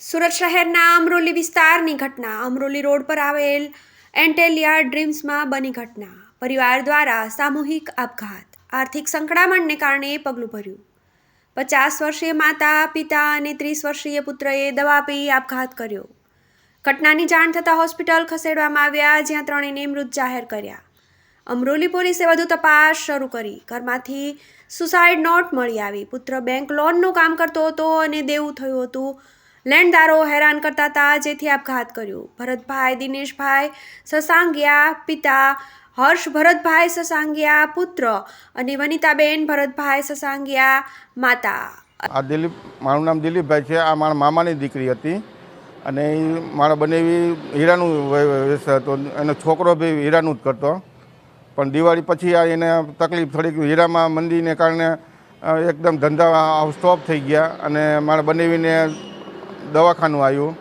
સુરત શહેરના અમરોલી વિસ્તારની ઘટના. અમરોલી રોડ પર આવેલ એન્ટેલિયા ડ્રીમ્સમાં બની ઘટના. પરિવાર દ્વારા સામૂહિક આપઘાત. આર્થિક સંકળામણને કારણે પગલું ભર્યું. પચાસ વર્ષીય માતા, પિતા અને ત્રીસ વર્ષીય પુત્રએ દવા પી આપઘાત કર્યો. ઘટનાની જાણ થતાં હોસ્પિટલ ખસેડવામાં આવ્યા, જ્યાં ત્રણેયને મૃત જાહેર કર્યા. અમરોલી પોલીસે વધુ તપાસ શરૂ કરી. ઘરમાંથી સુસાઇડ નોટ મળી આવી. પુત્ર બેંક લોનનું કામ કરતો હતો અને દેવું થયું હતું. લેણદારો હેરાન કરતા હતા, જેથી આપઘાત કર્યો. ભરતભાઈ, દિનેશભાઈ સસાંગિયા પિતા હર્ષ ભરતભાઈ સસાંગિયા પુત્ર અને વનિતાબેન ભરતભાઈ સસાંગિયા માતા. આ દિલીપ, મારું નામ દિલીપભાઈ છે. આ મારા મામાની દીકરી હતી અને એ મારા બંને હીરાનું વ્યવસાય હતો. એનો છોકરો બી હીરાનું જ કરતો. પણ દિવાળી પછી આ એને તકલીફ થોડીક હીરામાં મંદીને કારણે એકદમ ધંધા સ્ટોપ થઈ ગયા અને મારા બનેવીને દવાખાનું આવ્યું.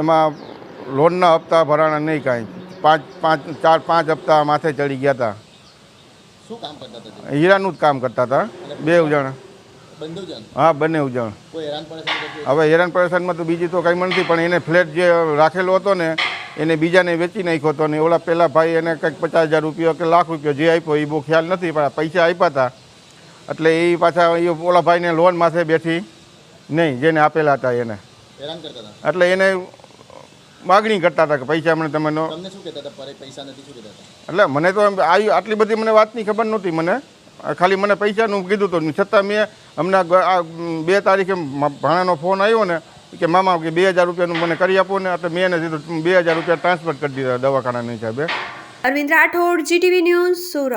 એમાં લોનના હપ્તા ભરાણા નહીં કાંઈ. પાંચ પાંચ ચાર પાંચ હપ્તા માથે ચડી ગયા હતા શું કામ કરતા હતા હીરાનું જ કામ કરતા હતા બે ઉજણ. હા બંને જણ કોઈ હેરાન પરેશાન કરતું હવે હેરાન પરેશાનમાં તો બીજી તો કંઈ નથી પણ એને ફ્લેટ જે રાખેલો હતો ને એને બીજાને વેચી નાખ્યો હતો ને ઓલા પહેલાં ભાઈ એને કંઈક પચાસ હજાર રૂપિયા કે લાખ રૂપિયા જે આપ્યો એ બહુ ખ્યાલ નથી પણ પૈસા આપ્યા હતા એટલે એ પાછા એ ઓલા ભાઈને લોન માથે બેઠી નહીં જેને આપેલા હતા એને. એટલે એને માગણી કરતા હતા કે પૈસા મને તમે તમને શું કહેતા હતા? પૈસા નથી શું કહેતા હતા? એટલે મને તો એમ આવી આટલી બધી મને વાતની ખબર નહોતી મને. ખાલી મને પૈસાનું કીધું હતું છતાં મેં હમણાં આ બે તારીખે ભાણાનો ફોન આવ્યો ને કે મામા કે બે હજાર રૂપિયાનું મને કરી આપો ને એટલે મેં એને સીધું બે હજાર રૂપિયા ટ્રાન્સફર કરી દીધા દવાખાનાની હિસાબે. Arvind Rathod GTV news Surat.